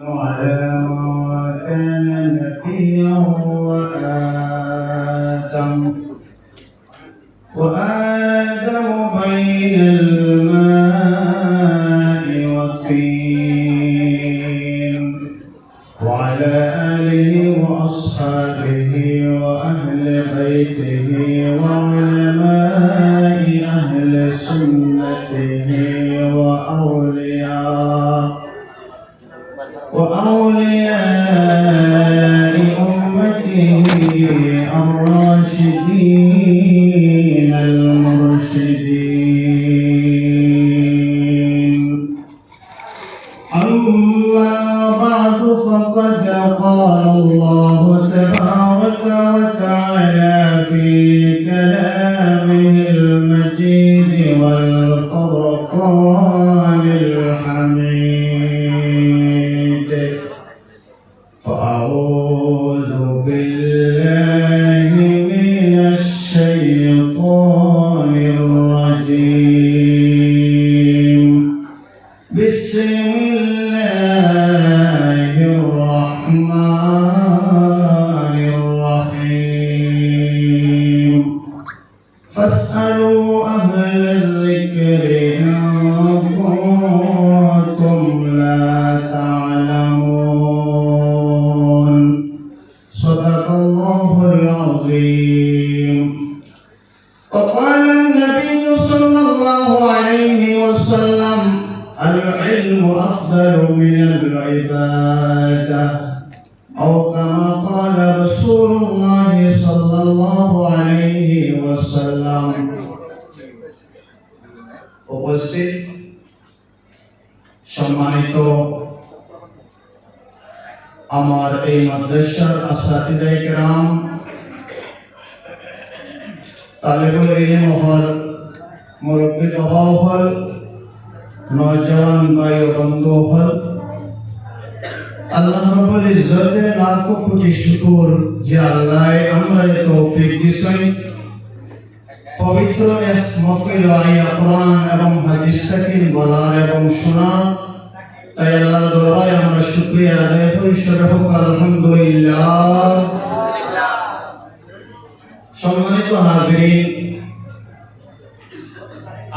وعلى ما كان نبيا وآدم وآدم بين الماء والطين وعلى آله وأصحابه وأهل بيته وعلماء أهل سنته وأولياء وأولياء أمته الراشدين المرشدين. أما بعد فقد قال الله تبارك وتعالى في كلامه من العبادة أو كما قال رسول الله صلى الله عليه وسلم উপস্থিত সম্মানিত আমার এই মাদ্রাসার আসাতিদাই কেরাম তালেবুল ইলম হল মুরব্বী দবাও হল নজওয়ান ভাই ও বন্ধু হল আল্লাহ রব্বুল ইজ্জতে লাখো কোটি শুকর যে আল্লাহ আমরা তৌফিক দিছেন পবিত্র এক মহফিল আইয়া কোরআন এবং হাদিস থেকে বলার এবং শোনার তাই আল্লাহর দরবারে আমরা শুকরিয়া আদায় করি। সরে হোক আলহামদুলিল্লাহ। সম্মানিত হাজিরিন,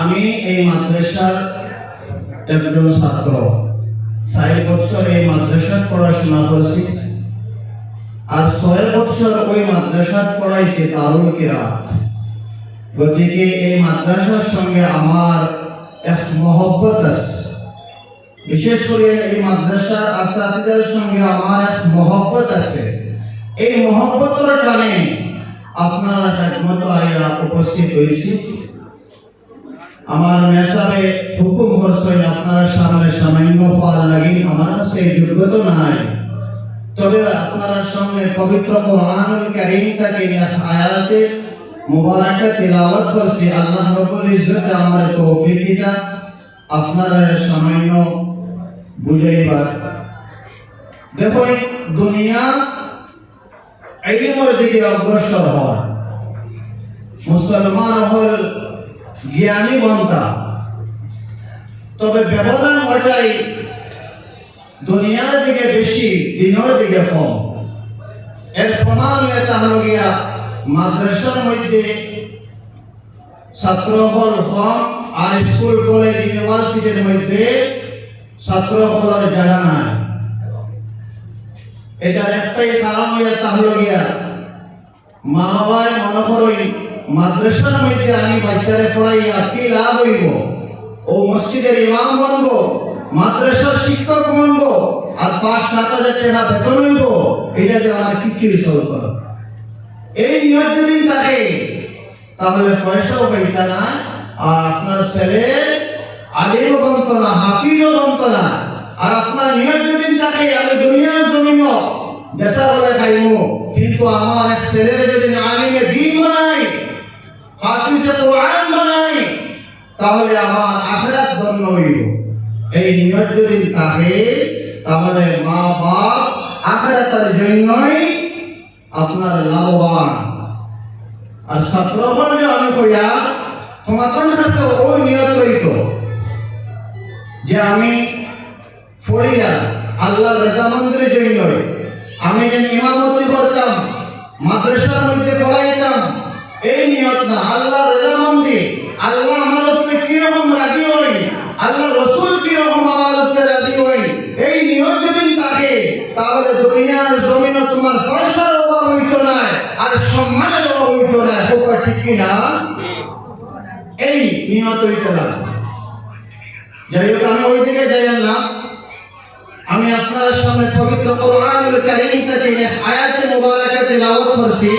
আমি এই মাদ্রাসার একজন ছাত্র। ষাট বছর এই মাদ্রাসার পড়াশোনা করেছি। আর ছয় বছর ওই মাদ্রাসার পড়াইছি তারুল কিরাত। গতিকে এই মাদ্রাসার সঙ্গে আমার এক মহব্বত আছে। বিশেষ করে এই মাদ্রাসার আসাদিদের সঙ্গে আমার এক মহব্বত আছে। এই মহব্বতের কারণে আপনারা উপস্থিত হয়েছি। আমার মেসাবে হুকুম করছেন আপনারা সামনে সামান্য পাওয়া লাগে আমার সেই যোগ্যতা নাই। তবে আপনারা সামনে পবিত্র কোরআনুল কারীম থেকে এক আয়াতে মুবারাকা তিলাওয়াত করছি। আল্লাহ রাব্বুল ইজ্জত আমার তৌফিক দিতা। আপনারা সামান্য বুঝাইবার দেখো, এই দুনিয়া ইলমের দিকে অগ্রসর হয়। মুসলমান হল জ্ঞানী বন্তা তবে ব্যবধান ঘটাই দুনিয়ার দিকে বেশি, দিনের দিকে কম। এর প্রমাণ হলো গিয়া মাদ্রাসার মধ্যে ছাত্র হল কম আর স্কুল, কলেজ, ইউনিভার্সিটির মধ্যে ছাত্র হলের জায়গা নাই। এটার একটাই কারণ এটা হলো গিয়া মা বাবায় মনে করই মাদ্রাসার মধ্যে আমি বাচ্চারে পড়াইয়া কি লাভ হইব? ও মসজিদের ইমাম বনব, মাদ্রাসার শিক্ষক বনব, আর পাঁচ সাত হাজার টাকা বেতন হইব? এটা যে আমার কিচ্ছুই সল কর এই নিয়ত যদি থাকে, তাহলে পয়সাও পাইতা না, আর আপনার ছেলে আলিমও বন্ত না, হাফিজও বন্ত না। আর আপনার নিয়ত যদি থাকে, আমি দুনিয়ার জমিন দেশা বলে খাইব কিন্তু আমার এক ছেলের যদি আলিমে দিন বানাই হাফিজে কোরআন বানাই তাহলে আমার আখরাত ধন্য হইব এই নিয়ত যদি থাকে, তাহলে মা বাপ আখরাতের জন্যই আপনার লাভবান। আর ছাত্রগণ যে আমি কইয়া তোমাদের কাছে ওই নিয়ত হইত যে আমি ফরিয়া আল্লাহ রেজামন্দির জন্য আমি যেন ইমামতি করতাম, মাদ্রাসার মধ্যে পড়াইতাম এই নিয়ত না, আল্লাহ রেজামন্দি আল্লাহ আমার উপরে কীরকম রাজি হই, আল্লাহ রসুল কীরকম আমার উপরে রাজি হই, এই নিয়ত যদি থাকে, তাহলে দুনিয়ার জমিনে তোমার পয়সার অভাব হইতো না, আর সম্মানের অভাব হইতো না খোকা ঠিক কিনা এই নিয়ত হইতো না। যাই হোক আমি ওই দিকে যাই না। আমি আপনার সামনে পবিত্র কোরআনুল কারীম থেকে আয়াতে মুবারাকা তেলাওয়াত করছি।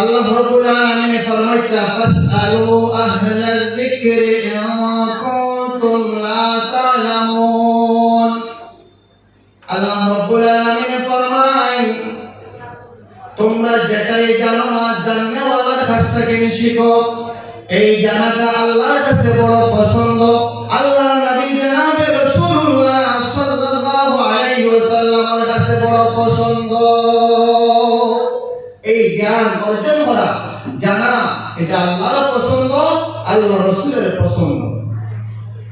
আল্লাহ রাব্বুল আলামিন ফরমাইতা ফাসআলু আহলাল যিকরি ইন কুনতুম লা তা'লামুন। আল্লাহ রাব্বুল আলামিন ফরমায়, তোমরা যেটাই জানো না জাননে ওয়ালার কাছ থেকে শিখো। এই জানাটা আল্লাহর কাছে বড় পছন্দ। আল্লাহ নবী জনাবে রাসূলুল্লাহ সাল্লাল্লাহু আলাইহি ওয়াসাল্লামের কাছে বড় পছন্দ। এই জ্ঞান অর্জন করা। জানা, এটা আল্লাহর পছন্দ আল্লাহ রাসূলের পছন্দ।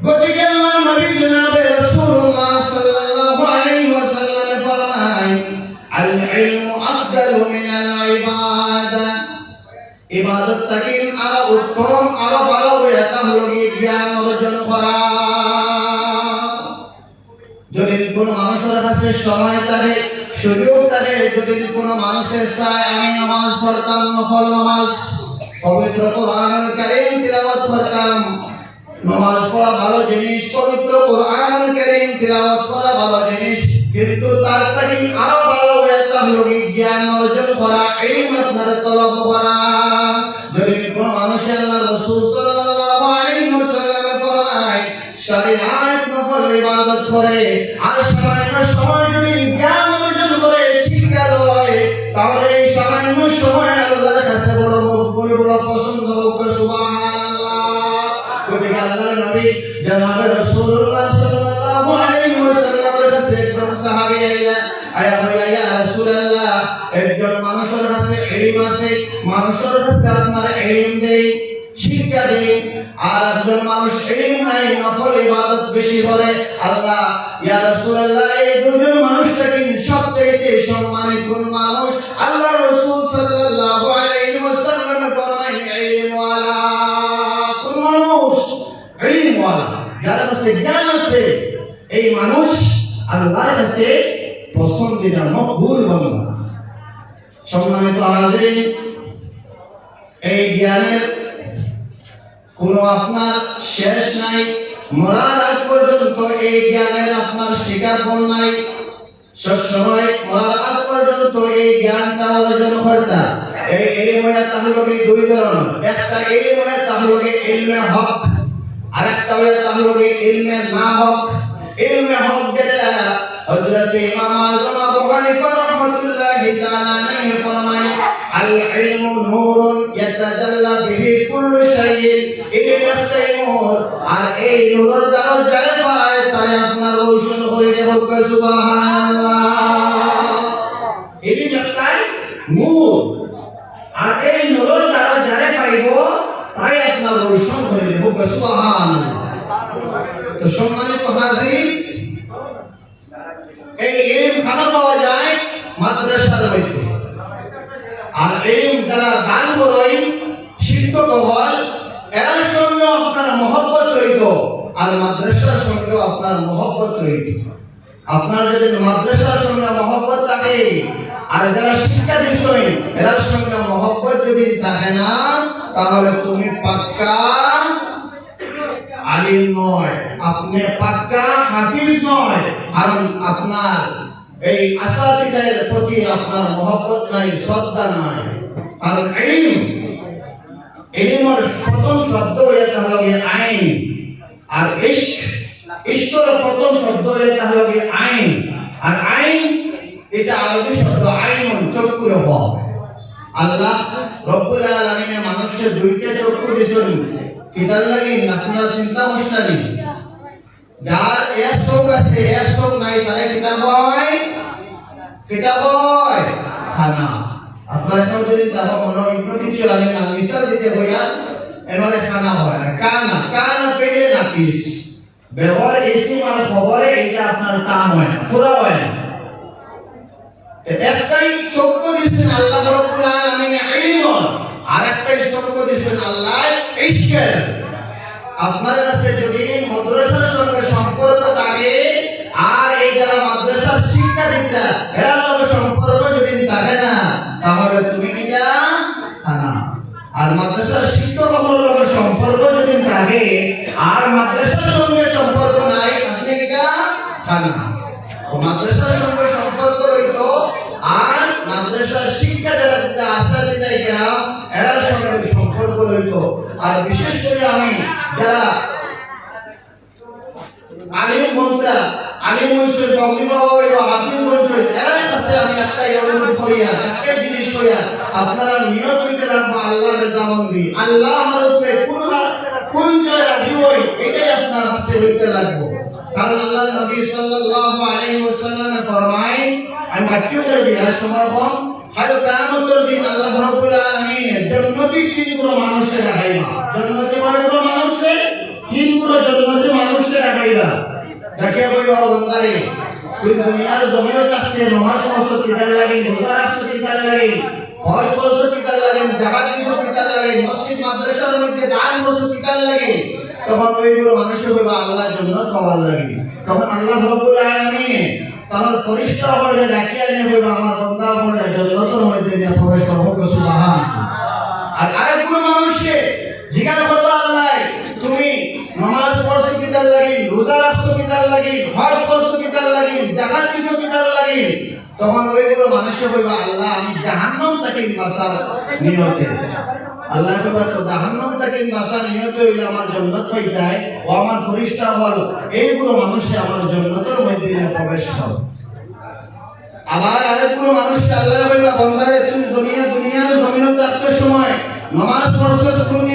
গতিকে আল্লাহ নবী জনাবে রাসূলুল্লাহ সাল্লাল্লাহু আলাইহি ওয়াসাল্লাম ফরমায় আল ইলমু আফদালু মিনাল ইবাদা। ইবাদত থেকে আরও উত্তম, আরও ভালো হয়ে তাহলে এই জ্ঞান অর্জন করা। যদি কোনো মানুষের কাছে সময় থাকে সুযোগ থাকে যদি কোনো মানুষের চায় আমি নামাজ পড়তাম, নফল নামাজ, পবিত্র কোরআনুল কারীম তিলাওয়াত করতাম, নামাজ পড়া ভালো জিনিস, পবিত্র কোরআনুল কারীম তিলাওয়াত করা ভালো জিনিস, কিন্তু তার থেকে আরও ভালো হয়ে তাহলে জ্ঞান অর্জন করা, এই আপনার তলব করা। যদি কোনো মানুষের আল্লাহ রাসূল সাল্লাল্লাহু আলাইহি ওয়াসাল্লাম নফল ইবাদত করে, আর সামান্য সময় যদি জ্ঞান বড় পছন্দ হোক সুবহানাল্লাহ। গতিকে আল্লাহর নবী জনাব রাসূলুল্লাহ সাল্লাল্লাহু আলাইহি ওয়াসাল্লামের কাছে একজন সাহাবী আইলা আয়া বলে ইয়া রাসূলুল্লাহ, একজন মানুষের কাছে ইলম আছে, মানুষের আল্লাহ সবথেকে সম্মানিত যার কাছে জ্ঞান আছে, এই মানুষ আল্লাহর কাছে পছন্দিদা মকবুল বান্দা। সম্মানিত আমাদের এই জ্ঞানের কোনো আপনার শেষ নাই, মরার আগ পর্যন্ত এই জ্ঞানের আপনার শিকার ফল নাই। সবসময় মরার আগ পর্যন্ত এই জ্ঞানটা অর্জন করতা। এই এলিমে তাহলে দুই ধরনের একটা এলিমে তাহলে ইলমে হক। আরেকটা হলো তাহলে ইলমে না হক ইলমে হক যেটা হযরত ইমাম আযম আবু হানিফা রাহমাতুল্লাহি তাআলা আলাইহি ফরমায় আল ইলমু নূরুন ইয়াতাজাল্লা বিহি কুল্লু শাইইন। ইলম একটা নূর আর এই নূরের দ্বারা যারা পায়, তারা যারা পাইব তাই আপনার রোশন করে দেবে। সুবহানাল্লাহ। তো সম্মানিত হাজির, এই ইলম ভালো পাওয়া যায় মাদ্রাসার আর যারা শিক্ষক এর সঙ্গে আপনার মহব্বত রইত, আর মাদ্রাসার আপনার মহব্বত রইত। যদি মাদ্রাসার সঙ্গে মহব্বত থাকে, আর যারা শিক্ষা দিচ্ছই এর সঙ্গে মহব্বত যদি থাকে না, তাহলে তুমি পাক্কা আলিম নয় আপনি পাক্কা হাফিজ নয়। কারণ আপনার এই আসাদিদের প্রতি আপনার মহব্বত নাই শ্রদ্ধা নাই। কারণ ইলমের প্রথম শব্দ এটা হলো আইন। আর ইশক প্রথম শব্দ আইন। আর আইন, এটা আরবি শব্দ আইন চক্ষুর হওয়া। আল্লাহ রব্বুল আলামিনে মানুষের দুইটা চক্ষু দিছেন কিতার লাগি আপনারা চিন্তা করছেন যার এক চোখ আছে এক চোখ নাই, তাহলে কিতা কয়? কিতা কয়? খানা। আপনারা যদি তারা মনে একটু কিছু না দিতে এবারে খানা হয় না। কানা কানা পেলে না পিস। ব্যবহার ইসিম আর খবরে এটা আপনার কাম হয় না পুরা হয় না। একটাই শব্দ দিয়েছেন, আল্লাহ রব্বুল আলামিন আর একটাই শব্দ দিয়েছেন আল্লাহ ইশকের আপনার কাছে যদি মাদ্রাসার সঙ্গে সম্পর্ক থাকে, আর এই যারা মাদ্রাসার শিক্ষা দিতা এরা লোক সম্পর্ক যদি থাকে না, তাহলে তুমি কিটা? খানা আর মাদ্রাসার শিক্ষক লোক সম্পর্ক যদি থাকে, আর মাদ্রাসার সঙ্গে সম্পর্ক নাই, আপনি কিটা? খানা মাদ্রাসার সঙ্গে সম্পর্ক রইতো আর মাদ্রাসার শিক্ষা যারা দিতে আস্থা দিতে সঙ্গে রইতো আর বিশেষ করে আমি যারা আলিম বন্ধুরা আলিম মুসলিম অভিভাবক আফিম বন্ধু এর কাছে আমি একটা জিনিস করিয়া আপনারা নিয়ত হইতে লাগবো আল্লাহর রেজামন্দি আল্লাহ আমার উপরে কোন কোন জয় রাজি হই এটাই আপনার কাছে হইতে লাগবো। কারণ আল্লাহ নবী সাল্লাল্লাহু আলাইহি ওয়াসাল্লাম ফরমায়, আমি মাটি দিয়ার সময় কম হয়তো কিয়ামতের দিন আল্লাহ রাব্বুল আলামিন জান্নাতি তিনগুলো মানুষের রাখাইবা জান্নাতি কয়গুলো মানুষের তিনগুলো জান্নাতি মানুষের রাখাইবা তাকে কইবা বন্দারে তুই দুনিয়ার জমিনে থাকতে নামাজ পড়ছো কিতাব লাগে, রোজা রাখছো কিতাব লাগে, হজ করছ কিতাব লাগে, জাকাত দিছো কিতাব লাগে, মসজিদ, মাদ্রাসার মধ্যে দান করছ কিতাব লাগে, তখন ওইগুলো মানুষের কইবা আল্লাহর জন্য খাওয়ার লাগে। তখন আল্লাহ রাব্বুল আলামিন তার ফরিস্তা হলে ডাকিয়া নিয়ে আমার বান্দা হলে জান্নাতের মধ্যে নিয়ে প্রবেশ করব সুবহান আর আরেকগুলো মানুষকে জিজ্ঞাসা করব আল্লাহ, তুমি নামাজ পড়ছো কি তার লাগি, রোজা রাখছো কি তার লাগি, হজ করছ কি তার লাগি, জাকাত দিছো কি তার লাগি? তখন ওইগুলো মানুষকে কইবা আল্লাহ, আমি জাহান্নাম থেকে বাঁচার নিয়তে আল্লাহ তো জাহান্নাম থেকে বাঁচার নিয়তে হইলে আমার জান্নাত হয়ে যায় ও আমার ফরিস্তা হল এইগুলো মানুষে আমার জান্নাতের মধ্যে প্রবেশ আবার আল্লাহ তুমি দুনিয়া, দুনিয়ার সময় নামাজ পড়ছো তুমি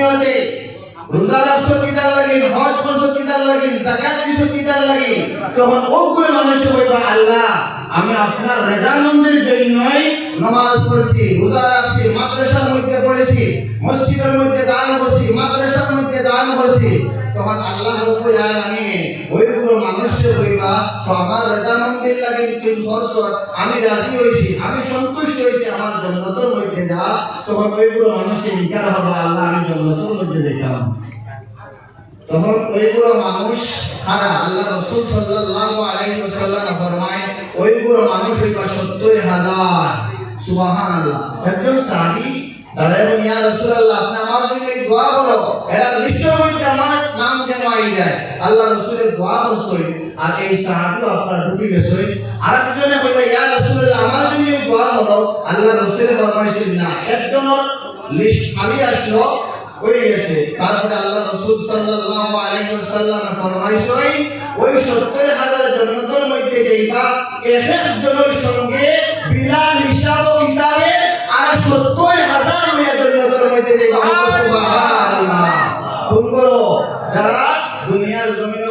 রোজা রাখছো কিতার লাগি, হজ করছ কিতার লাগি, যাকাত দিছো কিতার লাগি। তখন ওগুলো মানুষে কইবা আল্লাহ আমি আপনার রেজামন্দের জন্যই নামাজ পড়ছি, রোজা রাখছি, মাদ্রাসার মধ্যে পড়েছি, মসজিদের মধ্যে দান করছি, মাদ্রাসার মধ্যে দান করছি। তখন আল্লাহ রব্বুল আলামিন ওইগুলো মানুষকে কইবা তো আমার রেজামন্দের লাগে তুই করছ আমি রাজি হইছি আমি সন্তুষ্ট হইছি আমার জন্নতের মধ্যে যা তখন ওইগুলো মানুষের ইনকার হবে, আল্লাহ আমি জন্নতের মধ্যে যেতাম তখন ওইগুলো মানুষ খারা আল্লাহ রসুল সাল্লাল্লাহু আলাইহি ওয়াসাল্লাম ফরমায় ওইগুলো মানুষ হইবা সত্তর হাজার। একজন সাহাবী দাঁড়ায় ইয়া আপনি আমার জন্য দোয়া করো। এরা আমার নাম যেন আই যায়। আল্লাহ রসুলের দোয়া করছই আর এই সাহাবীও আপনার ঢুকে গেছই আর একজনে বলল ইয়া আমার জন্য দোয়া করো। আল্লাহ রসুলের না, একজনের লিস্ট খালি আসলো গেছে। তারপরে আল্লাহ রাসূল সাল্লাল্লাহু আলাইহি ওয়াসাল্লাম ফরমাইছেন ওই 70 হাজার জন্নতের মধ্যে আর 70 হাজার যারা দুনিয়ার জমিনে